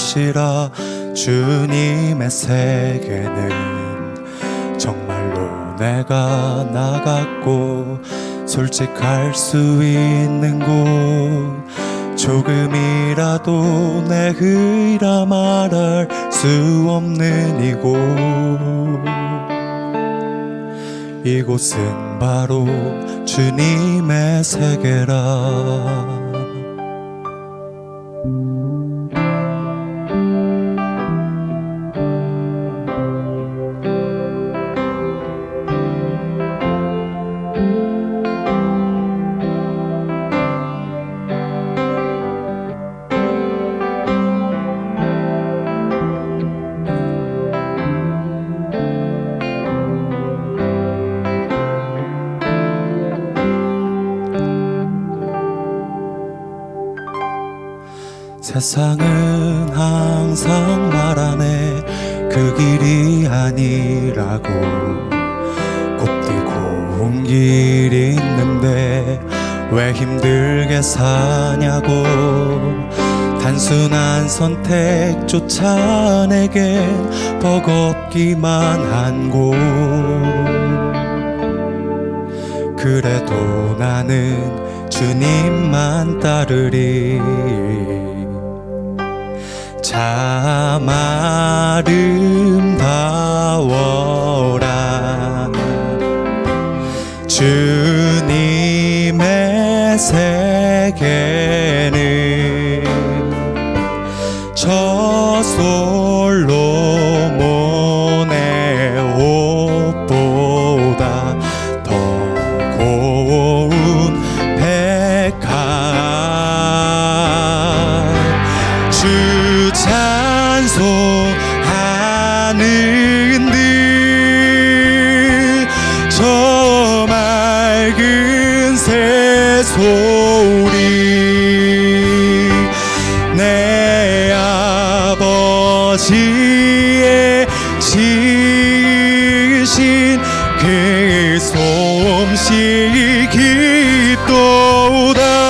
것이라 주님의 세계는 정말로 내가 나갔고 솔직할 수 있는 곳. 조금이라도 내 의라 말할 수 없는 이곳. 이곳은 바로 주님의 세계라 세상은 항상 말하네. 그 길이 아니라고. 곱디고 온 길이 있는데 왜 힘들게 사냐고. 단순한 선택조차 내겐 버겁기만 한 곳 그래도 나는 주님만 따르리 참 아름다워라. 주님의 세계는 저솔 새소리 내 아버지의 지으신 그 솜씨 깊도다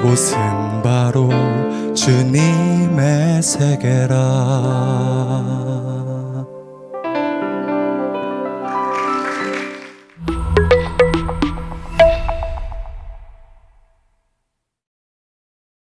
이곳은 바로 주님의 세계라